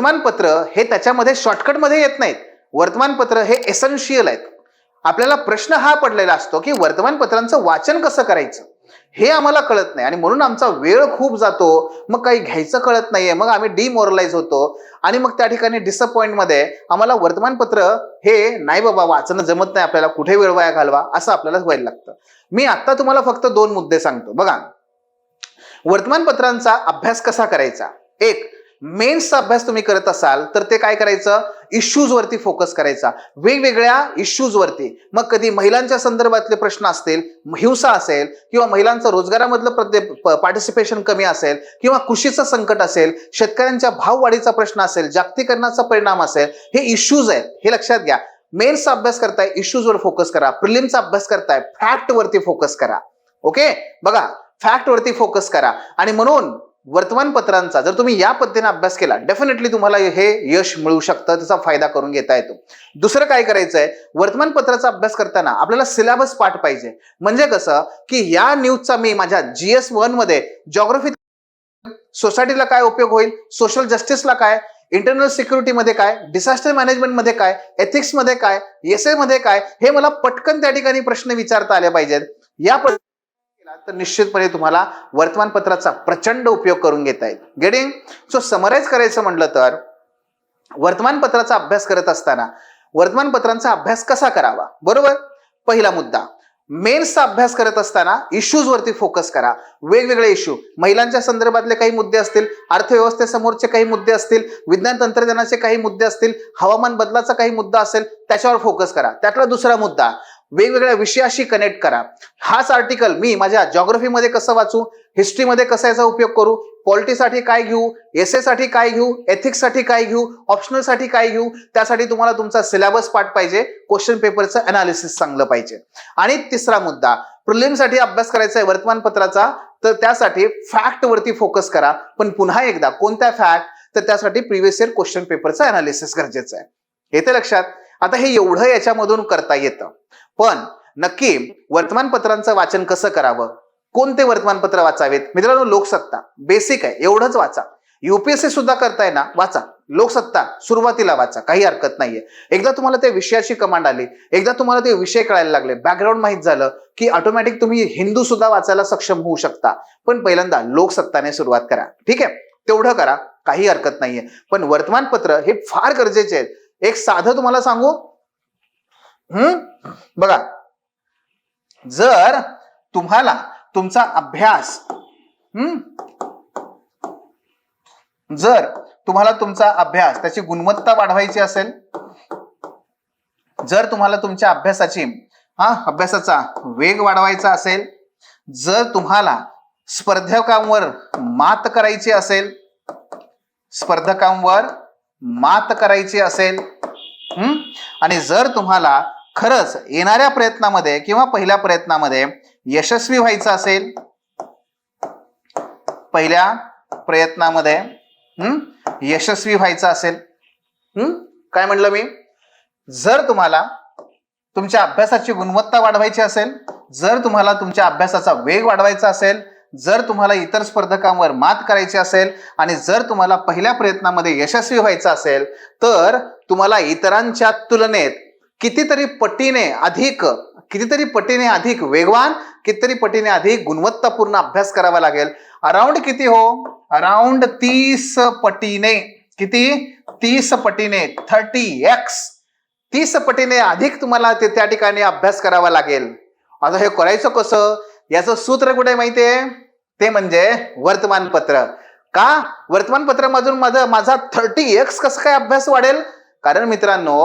वर्तमानपत्र हे त्याच्यामध्ये शॉर्टकटमध्ये येत नाहीत. वर्तमानपत्र हे एसेन्शियल आहेत. आपल्याला प्रश्न हा पडलेला असतो की वर्तमानपत्रांचं वाचन कसं करायचं? हे आम्हाला कळत नाही आणि म्हणून आमचा वेळ खूप जातो. मग काही घ्यायचं कळत नाहीये. मग आम्ही डिमोरलाइज होतो. आणि मग त्या ठिकाणी डिसअपॉइंटमध्ये आम्हाला वर्तमानपत्र हे नाही बाबा वाचणं जमत नाही आपल्याला. कुठे वेळ वाया घालवा? असं आपल्याला व्हायला लागतं. मी आता तुम्हाला फक्त दोन मुद्दे सांगतो. बघा. वर्तमानपत्रांचा अभ्यास कसा करायचा? एक मेन्सचा अभ्यास तुम्ही करत असाल तर ते काय करायचं? इश्यूज वरती फोकस करायचा. वेगवेगळ्या इश्यूज वरती. मग कधी महिलांच्या संदर्भातले प्रश्न असतील हिंसा असेल किंवा महिलांचं रोजगारामधलं पार्टिसिपेशन कमी असेल किंवा कृषीचं संकट असेल शेतकऱ्यांच्या भाववाढीचा प्रश्न असेल जागतिकरणाचा परिणाम असेल हे इश्यूज आहेत. हे लक्षात घ्या. मेन्सचा अभ्यास करताय इश्यूजवर फोकस करा. प्रिलिमचा अभ्यास करताय फॅक्ट वरती फोकस करा. ओके बघा फॅक्ट वरती फोकस करा. आणि म्हणून वर्तमानपत्रांचा जर तुम्ही या पद्धतीने अभ्यास केला डेफिनेटली तुम्हाला हे यश मिळू शकतं त्याचा फायदा करून घेता येतो. दुसरं काय करायचं आहे वर्तमानपत्राचा अभ्यास करताना आपल्याला सिलेबस पाठ पाहिजे. म्हणजे कसं? की या न्यूजचा मी माझ्या जीएस वनमध्ये जॉग्रफी सोसायटीला काय उपयोग होईल? सोशल जस्टिसला काय? इंटरनल सिक्युरिटीमध्ये काय? डिझास्टर मॅनेजमेंटमध्ये काय? एथिक्समध्ये काय? एसमध्ये काय? हे मला पटकन त्या ठिकाणी प्रश्न विचारता आले पाहिजेत. या तर निश्चितपणे तुम्हाला वर्तमानपत्राचा प्रचंड उपयोग करून घेता येईल. गेटिंग सो समराईज करायचं म्हटलं तर वर्तमानपत्राचा अभ्यास करत असताना वर्तमानपत्रांचा अभ्यास कसा करावा? बरोबर? पहिला मुद्दा मेन्सचा अभ्यास करत असताना इश्यूजवरती फोकस करा. वेगवेगळे इश्यू महिलांच्या संदर्भातले काही मुद्दे असतील अर्थव्यवस्थेसमोरचे काही मुद्दे असतील विज्ञान तंत्रज्ञानाचे काही मुद्दे असतील हवामान बदलाचा काही मुद्दा असेल त्याच्यावर फोकस करा. त्यातला दुसरा मुद्दा वेगवेगळ्या विषयाशी कनेक्ट करा. हाच आर्टिकल मी माझ्या जॉग्रफीमध्ये कसं वाचू हिस्ट्रीमध्ये कसा याचा उपयोग करू पॉलिटीसाठी काय घेऊ एससाठी काय घेऊ एथिक्ससाठी काय घेऊ ऑप्शनलसाठी काय घेऊ त्यासाठी तुम्हाला तुमचा सिलेबस पाठ पाहिजे क्वेश्चन पेपरचं अनालिसिस चांगलं पाहिजे. आणि तिसरा मुद्दा प्रिलिमसाठी अभ्यास करायचा आहे वर्तमानपत्राचा तर त्यासाठी फॅक्ट वरती फोकस करा. पण पुन्हा एकदा कोणत्या फॅक्ट तर त्यासाठी प्रिव्हियस इयर क्वेश्चन पेपरचं अनालिसिस गरजेचं आहे. येते लक्षात. आता हे एवढं याच्यामधून करता येतं. पण नक्की वर्तमानपत्रांचं वाचन कसं करावं? कोणते वर्तमानपत्र वाचावेत? मित्रांनो लोकसत्ता. बेसिक आहे. एवढंच वाचा. युपीएससी सुद्धा करताय ना? वाचा. लोकसत्ता. सुरुवातीला वाचा. काही हरकत नाहीये. एकदा तुम्हाला त्या विषयाची कमांड आली. एकदा तुम्हाला ते विषय कळायला लागले. बॅकग्राऊंड माहीत झालं की ऑटोमॅटिक तुम्ही हिंदू सुद्धा वाचायला सक्षम होऊ शकता. पण पहिल्यांदा लोकसत्ताने सुरुवात करा. ठीक आहे? तेवढं करा. काही हरकत नाहीये. पण वर्तमानपत्र हे फार गरजेचे आहेत. एक साधं तुम्हाला सांगू? हम्म बघा. जर तुम्हाला तुमचा अभ्यास हम्म? जर तुम्हाला तुमचा अभ्यास त्याची गुणवत्ता वाढवायची असेल जर तुम्हाला तुमच्या अभ्यासाची हा अभ्यासाचा वेग वाढवायचा असेल जर तुम्हाला स्पर्धकांवर मात करायची असेल स्पर्धकांवर मात करायची असेल हम्म? आणि जर तुम्हाला खरंच येणाऱ्या प्रयत्नामध्ये किंवा पहिल्या प्रयत्नामध्ये यशस्वी व्हायचं असेल? पहिल्या प्रयत्नामध्ये हम्म यशस्वी व्हायचं असेल? हम्म काय म्हणलं मी? जर तुम्हाला तुमच्या अभ्यासाची गुणवत्ता वाढवायची असेल जर तुम्हाला तुमच्या अभ्यासाचा वेग वाढवायचा असेल जर तुम्हाला इतर स्पर्धकांवर मात करायची असेल आणि जर तुम्हाला पहिल्या प्रयत्नामध्ये यशस्वी व्हायचं असेल तर तुम्हाला इतरांच्या तुलनेत कितीतरी पटीने अधिक कितीतरी पटीने अधिक वेगवान कितीतरी पटीने अधिक गुणवत्तापूर्ण अभ्यास करावा लागेल. अराउंड किती हो? अराउंड तीस पटीने. किती? तीस पटीने. थर्टी एक्स तीस पटीने अधिक तुम्हाला ते त्या ठिकाणी अभ्यास करावा लागेल. आता हे करायचं कसं? याचं सूत्र कुठे माहितीये ते म्हणजे वर्तमानपत्र. का? वर्तमानपत्रामधून माझं माझा थर्टी एक्स कसं काय अभ्यास वाढेल? कारण मित्रांनो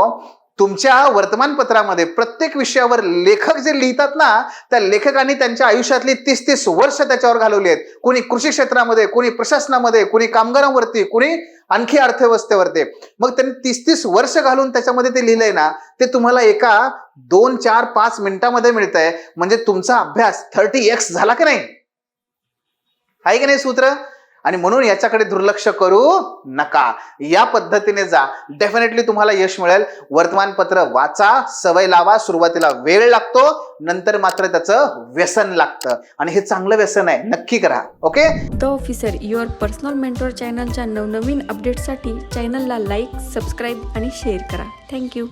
तुमच्या वर्तमानपत्रामध्ये प्रत्येक विषयावर लेखक जे लिहितात ना त्या लेखकांनी त्यांच्या आयुष्यातली तीस तीस वर्ष त्याच्यावर घालवली आहेत. कोणी कृषी क्षेत्रामध्ये कोणी प्रशासनामध्ये कोणी कामगारांवरती कोणी आणखी अर्थव्यवस्थेवरती. मग त्यांनी तीस तीस वर्ष घालून त्याच्यामध्ये ते लिहिलंय ना ते तुम्हाला एका दोन चार पाच मिनिटामध्ये मिळतंय. म्हणजे तुमचा अभ्यास थर्टी एक्स झाला की नाही? आहे की नाही सूत्र? आणि म्हणून याच्याकडे दुर्लक्ष करू नका. या पद्धतीने जा. डेफिनेटली तुम्हाला यश मिळेल. वर्तमानपत्र वाचा सवय लावा सुरुवातीला वेळ लागतो नंतर मात्र त्याचं व्यसन लागतं. आणि हे चांगलं व्यसन आहे. नक्की करा. Okay the officer your personal mentor चॅनलच्या नवनवीन अपडेटसाठी चॅनलला लाईक सबस्क्राईब आणि शेअर करा. Thank you